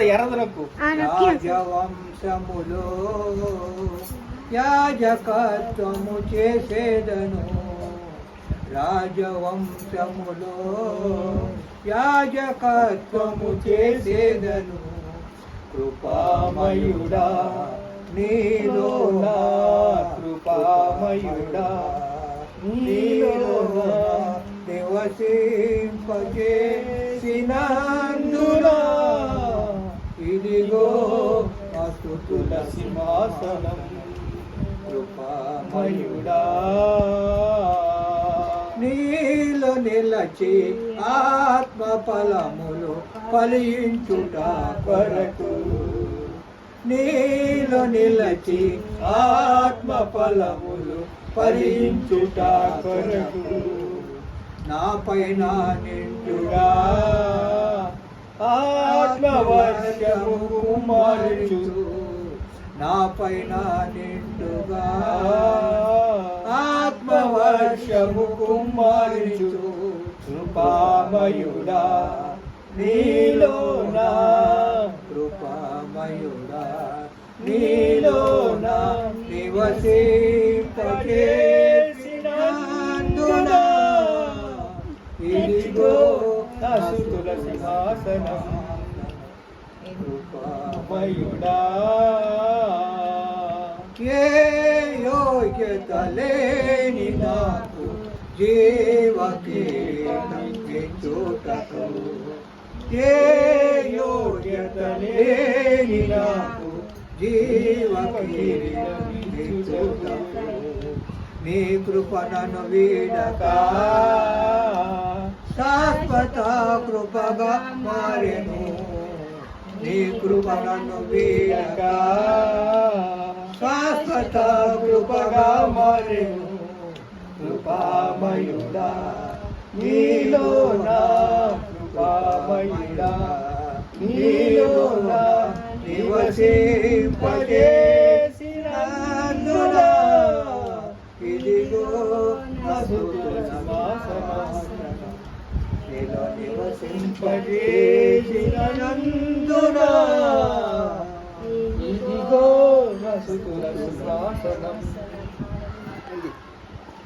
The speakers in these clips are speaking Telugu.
ఎర్రదనకు. రాజవంశములో యాజకత్వము చేసేదను. రాజవంశములో యాజకత్వము చేసేదను. కృపామయుడా నీలో కృపామయుడా నీలో నివసింపజేసినందునా ఇదిగో అస్తుతుల సింహాసనం కృపామయుడా. నీలో నిలచి ఆత్మ ఫలములు ఫలించుట కొరకు. నీలో నిలచి ఆత్మ ఫలములు ఫలించుట కొరకు. నా పైన నిండుగా ఆత్మవర్షము కుమారుచు నా పైన నిండుగా ఆత్మవర్షము కుమారుచు కృపామయుడా నీలో నా కృపామయుడా నీలో నా ఇదిగో సింహాసనం. కృపామయుడా ఏ యోగ్యత లేని నాకు జీవకే చోటకు ఏ యోగ్యత లేని నాకు జీవకే చోటకు నీ కృపణను వీడక. శాశ్వత కృపగా మారెను. నీ కృపణను వీడక. శాశ్వత కృపగా మారెను. కృపామయుడా నీలో నా కృపామయుడా నీలో నా నివసింపజేసినందునా ఇదిగో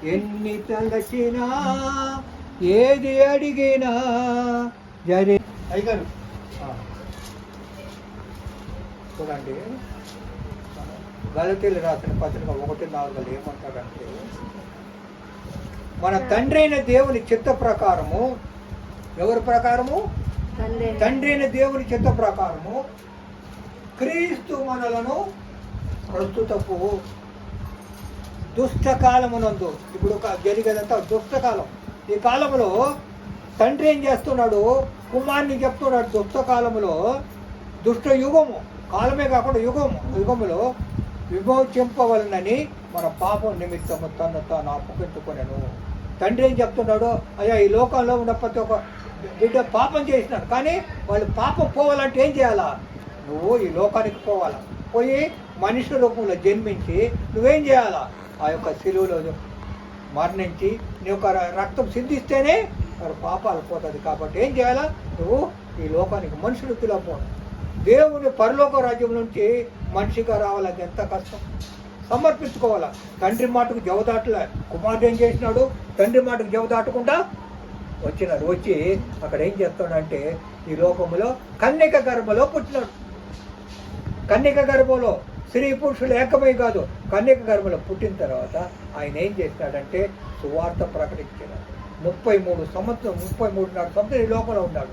ఎన్ని తలచినా ఏది అడిగినా జరి అయ్యగారు. చూడండి. గలతీలు రాసిన పత్రిక ఒకటి నాలుగులో ఏమంటారంటే మన తండ్రి అయిన దేవుని చిత్త ప్రకారము ఎవరి ప్రకారము? తండ్రి. అయిన దేవుని చిత్త ప్రకారము క్రీస్తు మనలను ప్రస్తుతపు దుష్ట కాలమునందు ఇప్పుడు ఒక జరిగేదంతా దుష్ట కాలం. ఈ కాలంలో తండ్రి ఏం చేస్తున్నాడు? కుమార్ని చెప్తున్నాడు దుష్ట కాలములో దుష్ట యుగము. కాలమే కాకుండా యుగము. యుగములో విమోచింపవలనని మన పాపం నిమిత్తము తను తాను అప్పగించుకున్నాను తండ్రి ఏం చెప్తున్నాడు అయ్యా ఈ లోకంలో ఉన్న ప్రతి ఒక్క బిడ్డ పాపం చేసినాడు కానీ వాళ్ళు పాపం పోవాలంటే ఏం చేయాలా? నువ్వు ఈ లోకానికి పోవాలా. పోయి మనిషి రూపంలో జన్మించి నువ్వేం చేయాలా? ఆ యొక్క శిలువలో మరణించి నీ యొక్క రక్తం సిద్ధిస్తేనే వారి పాపాలు పోతుంది. కాబట్టి ఏం చేయాలా? నువ్వు ఈ లోకానికి మనుషులు పిలవపోవడం దేవుని పరలోక రాజ్యం నుంచి మనిషిగా రావాలంటే ఎంత కష్టం? సమర్పించుకోవాలా? తండ్రి మాటకు జవదాటలే కుమారుడు ఏం చేసినాడు? తండ్రి మాటకు జవదాటకుండా వచ్చినాడు. వచ్చి అక్కడ ఏం చేస్తాడంటే ఈ లోకములో కన్యక గర్భలో పుట్టినాడు. కన్యక గర్భంలో స్త్రీ పురుషులు ఏకమై కాదు. కన్యక గర్భలో పుట్టిన తర్వాత ఆయన ఏం చేస్తాడంటే సువార్త ప్రకటించినాడు. ముప్పై మూడు సంవత్సరం ముప్పై మూడున్నర సంవత్సరం ఈ లోకంలో ఉన్నాడు.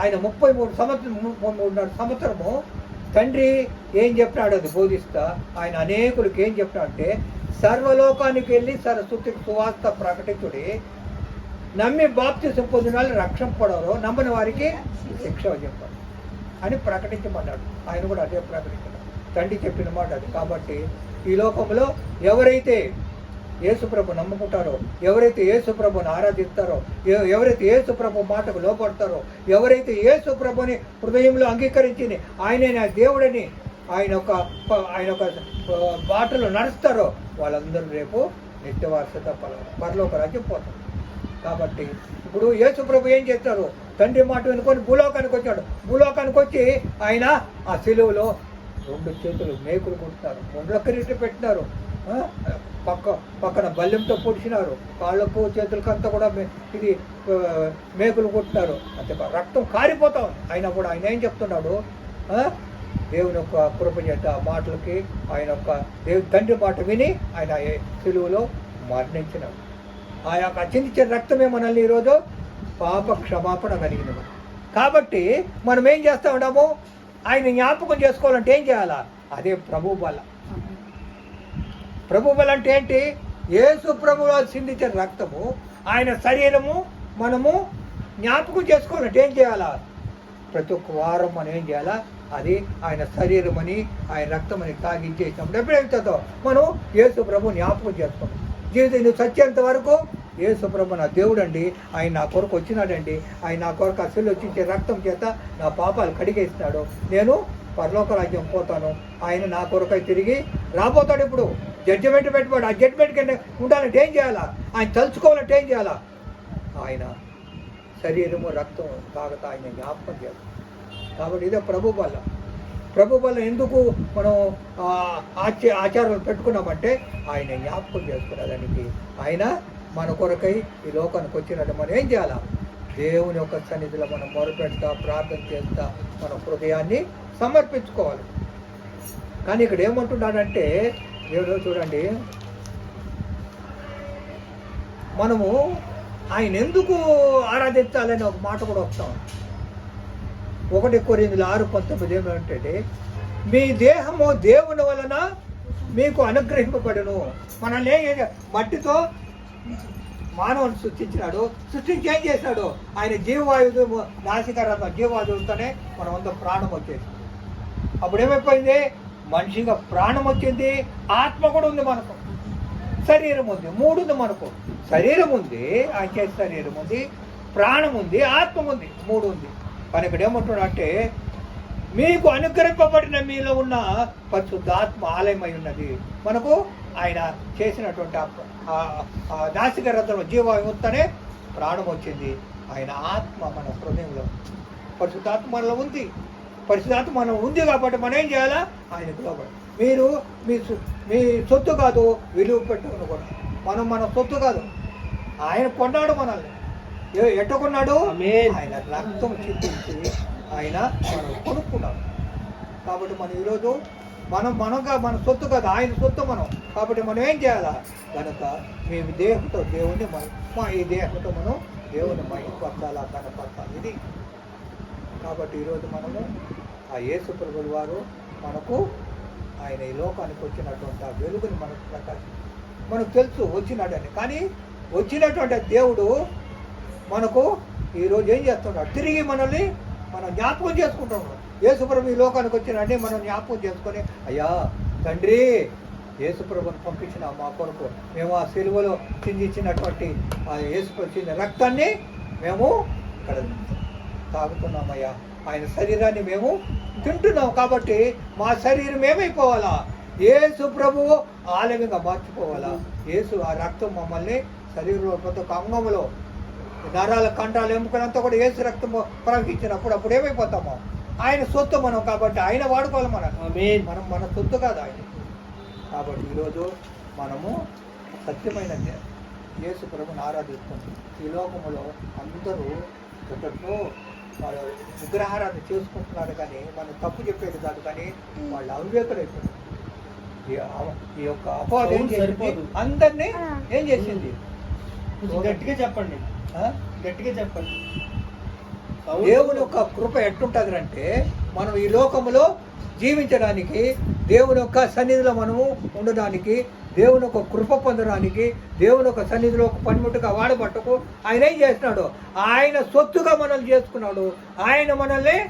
ఆయన ముప్పై మూడు సంవత్సరం ముప్పై మూడున్నర సంవత్సరము తండ్రి ఏం చెప్పినాడు? అది బోధిస్తా. ఆయన అనేకులకి ఏం చెప్పినాడంటే సర్వలోకానికి వెళ్ళి సరస్వతికి సువార్త ప్రకటించుడి. నమ్మి బాప్తిసం పొందిన వాళ్ళు రక్షణ పడవరు నమ్మని వారికి శిక్ష చెప్పారు అని ప్రకటించమన్నాడు. ఆయన కూడా అదే ప్రకటించాడు. తండ్రి చెప్పిన మాట అది. కాబట్టి ఈ లోకంలో ఎవరైతే ఏసుప్రభు నమ్ముకుంటారో ఎవరైతే ఏసుప్రభుని ఆరాధిస్తారో ఎవరైతే ఏసుప్రభు మాటకు లోపడతారో ఎవరైతే ఏసుప్రభుని హృదయంలో అంగీకరించి ఆయనే నా దేవుడని ఆయన ఒక ఆయన ఒక ప- బాటలో నడుస్తారో వాళ్ళందరూ రేపు నిత్యవారసత పర పరలోక రాజ్యం పోతారు. కాబట్టి ఇప్పుడు యేసుప్రభు ఏం చేస్తారు? తండ్రి మాట వినుకొని భూలోకానికి వచ్చాడు. భూలోకానికి వచ్చి ఆయన ఆ సెలువులో రెండు చేతులు మేకులు కొట్టినారు రెండు కిరీటి పెట్టినారు. పక్క పక్కన బల్లెంతో పొడిచినారు. కాళ్ళకు చేతులకు అంతా కూడా ఇది మేకులు కొట్టినారు. అంతే రక్తం కారిపోతాం ఆయన అయినా కూడా ఆయన ఏం చెప్తున్నాడు? దేవుని యొక్క కృప చేత మాటలకి ఆయన యొక్క దేవుని తండ్రి మాట విని ఆయన తెలుగులో మరణించినాడు. ఆ యొక్క చిందించిన రక్తమే మనల్ని ఈరోజు పాప క్షమాపణ కలిగినది కాబట్టి మనం ఏం చేస్తా ఉన్నాము ఆయన జ్ఞాపకం చేసుకోవాలంటే ఏం చేయాలా? అదే ప్రభు బల. ప్రభు బల అంటే ఏంటి? యేసు ప్రభు సింధించిన రక్తము ఆయన శరీరము మనము జ్ఞాపకం చేసుకోవాలంటే ఏం చేయాలా? ప్రతి ఒక్క వారం మనం ఏం చేయాలా? అది ఆయన శరీరం అని ఆయన రక్తం అని తాగించేసినప్పుడు ఎప్పుడైతుందో మనం యేసు ప్రభు జ్ఞాపకం చేసుకోండి జీవితం నువ్వు చచ్చేంత వరకు యేసు ప్రభు నా దేవుడు అండి ఆయన నా కొరకు వచ్చినాడండి ఆయన నా కొరకు అసలు వచ్చించే రక్తం చేత నా పాపాలు కడిగేసినాడు. నేను పరలోక రాజ్యం పోతాను. ఆయన నా కొరకై తిరిగి రాబోతాడు ఇప్పుడు. జడ్జిమెంట్ పెట్టుబడి ఆ జడ్జిమెంట్ కింద ఉండాలంటే ఏం చేయాలా? ఆయన తలుచుకోవాలంటే ఏం చేయాలా? ఆయన శరీరము రక్తం తాగత ఆయన జ్ఞాపకం చేయాలి. కాబట్టి ఇదే ప్రభు వల్ల ప్రభు వల్ల ఎందుకు మనం ఆచ ఆచారాలు పెట్టుకున్నామంటే ఆయన జ్ఞాపకం చేసుకునేదానికి ఆయన మన కొరకై ఈ లోకానికి వచ్చినట్టు మనం ఏం చేయాలా? దేవుని యొక్క సన్నిధిలో మనం మొరపెడతా ప్రార్థన చేస్తా మన హృదయాన్ని సమర్పించుకోవాలి. కానీ ఇక్కడ ఏమంటున్నాడంటే ఏడో చూడండి. మనము ఆయన ఎందుకు ఆరాధించాలని ఒక మాట కూడా వస్తాం. ఒకటి కొరిందులు ఆరు పంతొమ్మిది ఏమంటే మీ దేహము దేవుని వలన మీకు అనుగ్రహింపబడును. మనల్ని ఏం మట్టితో మానవుని సృష్టించినాడు. సృష్టించి ఏం చేశాడు? ఆయన జీవవాయువు నాసికరత్న జీవవాయువుతోనే మనం అంతా ప్రాణం వచ్చేసి అప్పుడు ఏమైపోయింది మనిషిగా ప్రాణం వచ్చింది ఆత్మ కూడా ఉంది మనకు. శరీరం ఉంది మూడు ఉంది మనకు. శరీరం ఉంది ఆయన శరీరం ఉంది ప్రాణం ఉంది ఆత్మ ఉంది మూడు ఉంది. కానీ ఇక్కడ ఏమంటున్నాడు అంటే మీకు అనుగ్రహింపబడిన మీలో ఉన్న పరిశుద్ధాత్మ ఆలయమై ఉన్నది. మనకు ఆయన చేసినటువంటి ఆ- ఆ- ఆ నాసిక రథంలో ప్రాణం వచ్చింది. ఆయన ఆత్మ మన హృదయంలో పరిశుద్ధాత్మ మనలో ఉంది. పరిశుద్ధాత్మ మనం ఉంది కాబట్టి మనం ఏం చేయాలా? ఆయనకు లోబడి. మీరు మీ మీ సొత్తు కాదు విలువ పెట్టుకుని కూడా. మనం మన సొత్తు కాదు. ఆయన కొన్నాడు మనల్ని. ఏ- ఎట్ట కొన్నాడు. ఆయన రక్తం చిందించి ఆయన మనం కొనుక్కున్నాం కాబట్టి మనం ఈరోజు మనం మనగా మన సొత్తు కాదు ఆయన సొత్తు మనం. కాబట్టి మనం ఏం చేయాలా? కనుక మేము దేహంతో దేవుని మన మా ఈ దేహంతో మనం దేవుని మైపరచాలా కనపరచాలి ఇది కాబట్టి ఈరోజు మనము ఆ యేసు ప్రభుల వారు మనకు ఆయన ఈ లోకానికి వచ్చినటువంటి ఆ వెలుగుని మనకు ప్రకాశం మనకు తెలుసు వచ్చినాడని కానీ వచ్చినటువంటి దేవుడు మనకు ఈరోజు ఏం చేస్తున్నాడు? తిరిగి మనల్ని మనం జ్ఞాపకం చేసుకుంటున్నాం యేసుప్రభు ఈ లోకానికి వచ్చినండి మనం జ్ఞాపకం చేసుకొని అయ్యా తండ్రి యేసుప్రభుని పంపించిన మా కొరకు మేము ఆ సిలువలో చిందించినటువంటి ఆ యేసుప్రభు చిన్న రక్తాన్ని మేము ఇక్కడ తాగుతున్నామయ్యా. ఆయన శరీరాన్ని మేము తింటున్నాం కాబట్టి మా శరీరం ఏమైపోవాలా? యేసు ప్రభువు ఆలయంగా మార్చుకోవాలా? యేసు ఆ రక్తం మమ్మల్ని శరీరంలో ప్రతి ఒక్క అంగంలో నరాల కండాలు ఎముకలంతా కూడా ఏసు రక్తము ప్రవహించినప్పుడు అప్పుడు ఏమైపోతామో? ఆయన సొత్తు మనం కాబట్టి ఆయన వాడుకోవాలి మనం. మనం మన సొత్తు కాదు ఆయన. కాబట్టి ఈరోజు మనము సత్యమైన యేసు ప్రభుని ఆరాధిస్తున్నాం ఈ లోకములో అందరూ వాళ్ళు విగ్రహారాధన చేసుకుంటున్నారు కానీ మనం తప్పు చెప్పేది కాదు కానీ వాళ్ళు అవివేకులైపోయారు ఈ యొక్క అపవాదం ఏం చేసింది. అందరినీ ఏం చేసింది? గట్టిగా చెప్పండి. ఆ? గట్టిగా చెప్పండి. దేవుని యొక్క కృప ఎట్టుంటుంది అంటే మనం ఈ లోకములో జీవించడానికి దేవుని యొక్క సన్నిధిలో మనము ఉండడానికి దేవుని యొక్క కృప పొందడానికి దేవుని యొక్క సన్నిధిలో ఒక పనిముట్టుగా వాడబట్టకు ఆయన ఏం చేస్తున్నాడు? ఆయన సొత్తుగా మనల్ని చేసుకున్నాడు. ఆయన మనల్ని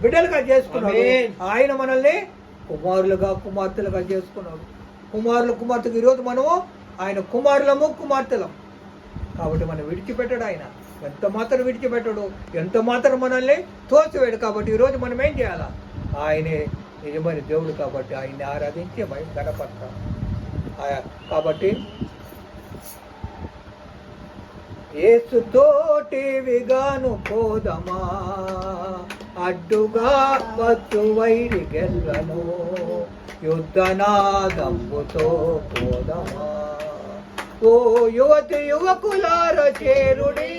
బిడ్డలుగా చేసుకున్నాడు. ఆయన మనల్ని కుమారులుగా కుమార్తెలుగా చేసుకున్నాడు. కుమారులు కుమార్తెకు ఈరోజు మనము ఆయన కుమారులము కుమార్తెలం. కాబట్టి మనం విడిచిపెట్టాడు ఆయన. ఎంత మాత్రం విడిచిపెట్టాడు ఎంత మాత్రం మనల్ని తోసివేడు కాబట్టి ఈరోజు మనం ఏం చేయాలా? ఆయనే నిజమైన దేవుడు కాబట్టి ఆయన్ని ఆరాధించి మనం గణపడతాం ఆ- కాబట్టి ఏసుతోటి విగాను పోదమా? అడ్డుగా వచ్చు వైరి గెల్లను. యుద్ధనాదంబుతో పోదమా? ఓ యువతి యువకులార చేరుడి.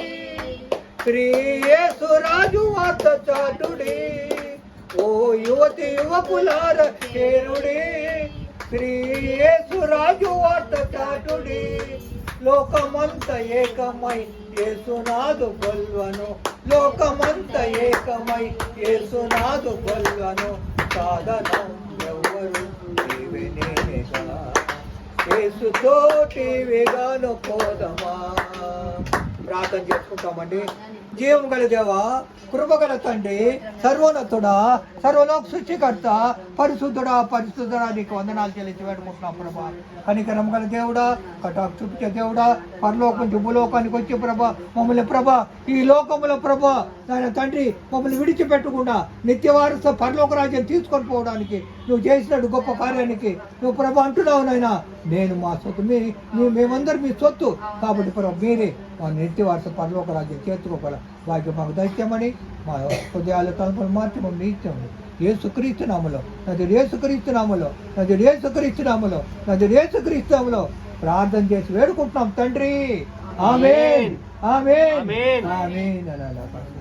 శ్రీ యేసురాజు వార్త చాటుడి. ఓ యువతి యువకులార చేరుడి. శ్రీ యేసురాజు వార్త చాటుడి. లోకమంత ఏకమై ఏసునాదు గొల్వను లోకమంత ఏకమై ఏసునాదు గొల్వను సాధనం ఎవరు ఏసుతో నేనేగా. యేసుతోటి పోదమా? ప్రార్థన చేసుకుంటామండి. జీవం గల దేవ కృపగల తండ్రి సర్వోన్నతుడా సర్వలోక సృష్టికర్త పరిశుద్ధుడా పరిశుద్ధుడా నీకు వందనాలు చెల్లించి పెట్టుకుంటున్నాం ప్రభా. కనికరం గల దేవుడా కటాక్ చూపించే దేవుడా పరలోకం నుంచి భూలోకానికి వచ్చే ప్రభ. మమ్మల్ని ప్రభ ఈ లోకముల ప్రభ నాయన తండ్రి మమ్మల్ని విడిచిపెట్టకుండా నిత్యవారస పరలోక రాజ్యం తీసుకొని పోవడానికి నువ్వు చేసినట్టు గొప్ప కార్యానికి నువ్వు ప్రభా అంటున్నావు నాయన. నేను మా సొత్తు మీ మీ- మేమందరం మీ సొత్తు. కాబట్టి ప్రభ మీరే మా నిత్యవారస పరలోక రాజ్యం చేర్చుకోగల వాక్యం మాకు దైత్యమని మా హృదయాల తలుపులు మార్చి మమ్మల్ని ఇచ్చాము ఏసుక్రీస్తు నామలో నది నామలో నది యేసుక్రీస్తు నామలో నది యేసుక్రీస్తు నామలో ప్రార్థన చేసి వేడుకుంటున్నాం తండ్రి. ఆమేన్. ఆమేన్. ఆమేన్. ఆమేన్. అనాలి